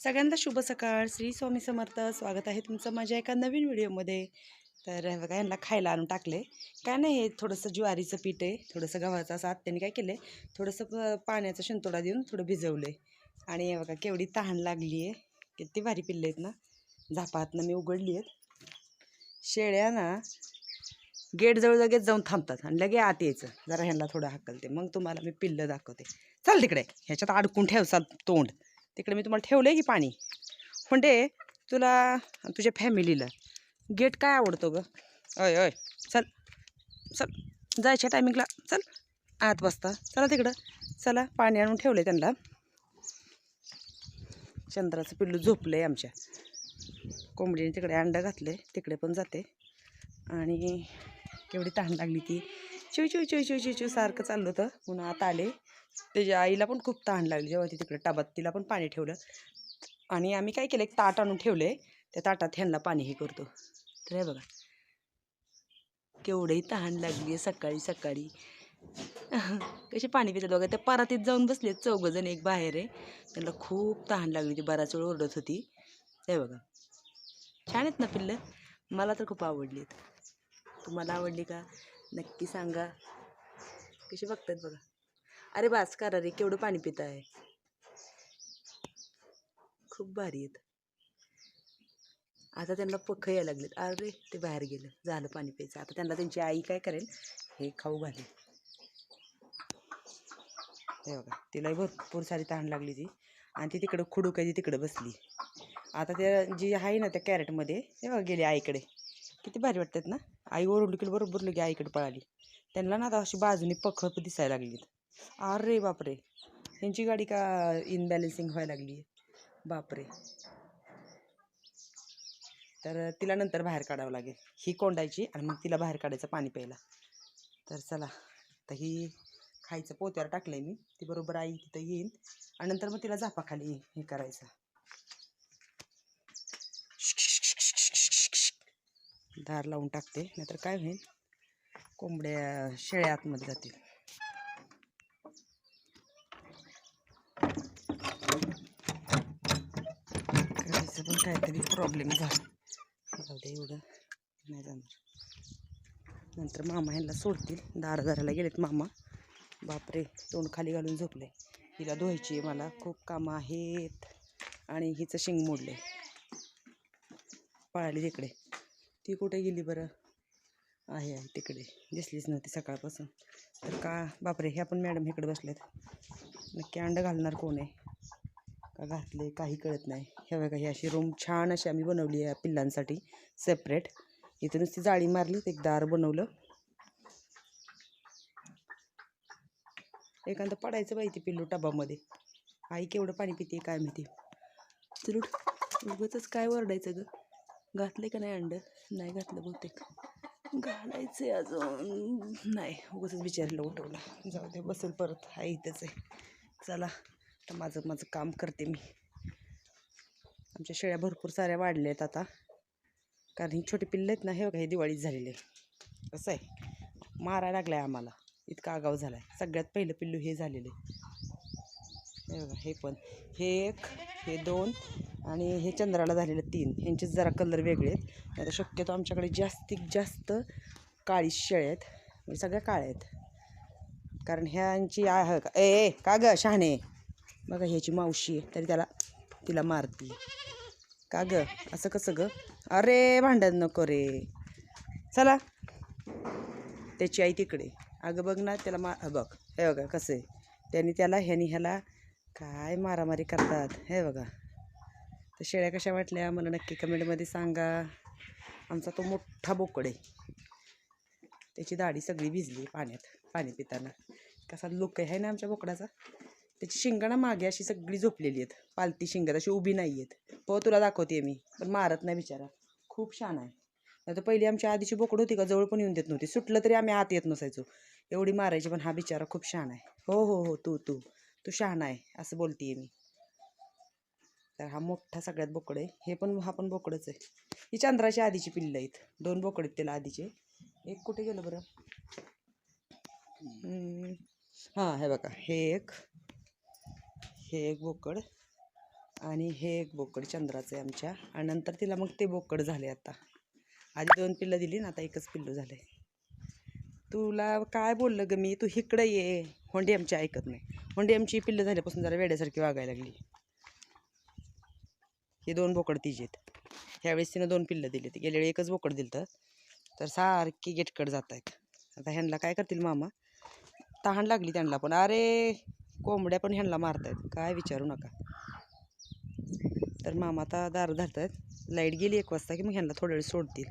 सगळ्यांना शुभ सकाळ. श्री स्वामी समर्थ. स्वागत आहे तुमचं माझ्या एका नवीन व्हिडिओमध्ये. तर हे बघा यांना खायला आणून टाकले. काय नाही हे थोडंसं ज्वारीचं पीठ आहे. थोडंसं गव्हाचं असं आत्याने काय केलं आहे थोडंसं पाण्याचा शिंतोडा देऊन थोडं भिजवलं आहे आणि हे बघा केवढी तहान लागली आहे किती भारी पिल्ले आहेत ना. झापातनं मी उघडली आहेत. शेळ्या ना गेटजवळ लगेच जाऊन थांबतात आणि लगे आत यायचं. जरा ह्यांना थोडं हाकलते. मग तुम्हाला मी पिल्लं दाखवते. चल तिकडे. ह्याच्यात अडकून ठेवसाल तोंड. तिकडे मी तुम्हाला ठेवलं आहे की पाणी. म्हणजे तुला तुझ्या फॅमिलीला गेट काय आवडतो ग? अय अय चल चल. जायच्या टायमिंगला चल. आत बसता. चला तिकडं. चला पाणी आणून ठेवलं त्यांना. चंद्राचं पिल्लू झोपलं आहे आमच्या. कोंबडीने तिकडे अंडा घातले तिकडे पण जाते. आणि केवढी तहान लागली ती. चिव चिव चिव चिव चिव चिव सारखं चाललं होतं. पुन्हा आता आले. त्याच्या आईला पण खूप तहान लागली जेव्हा ती तिकडे टबात तिला पण पाणी ठेवलं. आणि आम्ही काय केलं एक ताट आणून ठेवले. त्या ताटात ह्यांना पाणी हे करतो. तर हे बघा. केवढंही तहान लागली आहे सकाळी सकाळी. कसे पाणी पितात बघा. त्या परातीत जाऊन बसले चौघजण एक बाहेर आहे. त्यांना खूप तहान लागली होती. बराच वेळ ओरडत होती. हे बघा. छान आहेत ना पिल्लं? मला तर खूप आवडली आहेत. तुम्हाला आवडली का? नक्की सांगा. कशी बघतात बघा. अरे बास करा रे केवढं पाणी पित आहे खूप भारी आहेत. आता त्यांना पख यायला लागलेत. अरे ते बाहेर गेलं. झालं पाणी प्यायचं. आता त्यांना त्यांची आई काय करेल हे खाऊ घालेल. ते बघा तिलाही भरपूर सारी तहान लागली ती. आणि ती तिकडं खुडू काय तिकडं बसली. आता त्या जी आहे ना त्या कॅरेटमध्ये हे बघा गेली आईकडे. किती भारी वाटतात ना? आई ओरडली की बरोबर लगे आईकडे पळाली. त्यांना ना आता अशी बाजूने पख दिसायला लागलीत. अरे बापरे. यांची गाडी का इनबॅलेन्सिंग व्हायला लागली? आहे बापरे. तर तिला नंतर बाहेर काढावं लागेल. ही कोंडायची आणि मग तिला बाहेर काढायचं पाणी प्यायला. तर चला. तर ही खायचं पोत्यावर टाकलं आहे मी. ती बरोबर आई तिथं येईन. आणि नंतर मग तिला झापाखाली हे करायचं. धार लावून टाकते. नाहीतर काय होईल? कोंबड्या शेळ्या आतमध्ये जातील. करायचं पण काहीतरी प्रॉब्लेम झाला. जाऊ दे एवढं नाही जाणार. नंतर मामा ह्यांना सोडतील. दारदाराला गेलेत मामा. बापरे तोंड खाली घालून झोपले. हिला धुवायची आहे मला. खूप कामं आहेत. आणि हिचं शिंग मोडले पळाली तिकडे. ती कुठे गेली बरं? आहे आहे तिकडे. दिसलीच नव्हती सकाळपासून. तर का? बापरे ह्या पण मॅडम इकडे बसलेत. नक्की अंड घालणार कोण आहे? घातले काही कळत नाही. हे बघा ही अशी रूम छान अशी आम्ही बनवली आहे पिल्लांसाठी सेपरेट इथं नुसती जाळी मारली एक दार बनवलं. एखादं पडायचं बाई ती पिल्लू टबामध्ये. आई केवढं पाणी पिते काय माहिती. चलू उगच काय वरडायचं ग. घातलं का नाही अंड? नाही घातलं बहुतेक. घालायचं अजून. नाही उगच बिचारीला उठवलं. जाऊ दे बसेल परत. आई इथंच आहे. चला. आता माझं माझं काम करते मी. आमच्या शेळ्या भरपूर साऱ्या वाढल्या आहेत आता. कारण ही छोटी पिल्ले आहेत ना हे बघा हे दिवाळीत झालेले. कसं आहे. मारायला लागलं आहे आम्हाला. इतका आगाव झाला आहे सगळ्यात पहिलं पिल्लू हे झालेले. हे बघा हे पण. हे एक हे दोन आणि हे चंद्राला झालेलं तीन. ह्यांचे जरा कलर वेगळे आहेत. आता शक्यतो आमच्याकडे जास्तीत जास्त काळी शेळ्या आहेत. म्हणजे सगळ्या काळ्या आहेत. कारण ह्यांची आह ए ए, का ग शहाणे? बघा ह्याची मावशी आहे तरी त्याला तिला मारती. का ग? असं कसं ग? अरे भांडण नको रे. चला. त्याची आई तिकडे. अगं बघ ना त्याला मा बघ. हे बघा कसं आहे. त्यांनी त्याला ह्यानी ह्याला काय मारामारी करतात. हे बघा. तर शेळ्या कशा वाटल्या? मला नक्की कमेंटमध्ये सांगा. आमचा तो मोठा बोकड आहे. त्याची दाढी सगळी भिजली पाण्यात पाणी पिताना. कसा लुक आहे ना आमच्या बोकडाचा? त्याची शिंगणं मागे अशी सगळी झोपलेली आहेत. पालती शिंगत अशी उभी नाही आहेत. प तुला दाखवते मी पण मारत नाही बिचारा. खूप छान आहे. नाही तर पहिली आमच्या आधीची बोकड होती का जवळ पण येऊन देत नव्हती. सुटलं तरी आम्ही आत येत नसायचो. एवढी मारायची पण हा बिचारा खूप शहाणा आहे. हो हो हो तू तू तू शहाणा आहे असं बोलतीये मी. तर हा मोठा सगळ्यात बोकड आहे. हे पण हा पण बोकडच आहे. ही चंद्राच्या आधीची पिल्लं आहेत. दोन बोकड आहेत त्याला आधीचे. एक कुठे गेलं बरं? हां हे बघा. हे एक हे एक बोकड आणि हे एक बोकड चंद्राचं आहे आमच्या. आणि नंतर तिला मग ते बोकड झाले आता. आधी दोन पिल्लं दिली ना आता एकच पिल्लू झालं आहे तुला काय बोललं ग मी? तू इकडं ये. होंडी आमची ऐकत नाही. होंडी आमची पिल्लं झाल्यापासून जरा वेड्यासारखी वागायला लागली. हे दोन बोकड तिचे आहेत. ह्यावेळेस तिनं दोन पिल्लं दिली गेल्या वेळी एकच बोकड दिलं तर सारखी गेटकड जात आहेत आता ह्यांना काय करतील मामा? तहान लागली त्यांना पण. अरे! कोंबड्या पण ह्यांना मारतायत. काय विचारू नका. तर मामा आता दार धरतायत. लाइट गेली एक वाजता की मग ह्यांना थोड्या वेळ सोडतील.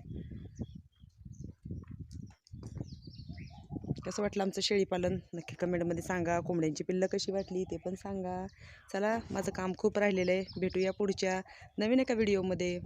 कसं वाटलं आमचं शेळीपालन नक्की कमेंटमध्ये सांगा. कोंबड्यांची पिल्लं कशी वाटली ते पण सांगा. चला माझं काम खूप राहिलेलं आहे. भेटूया पुढच्या नवीन एका व्हिडिओमध्ये.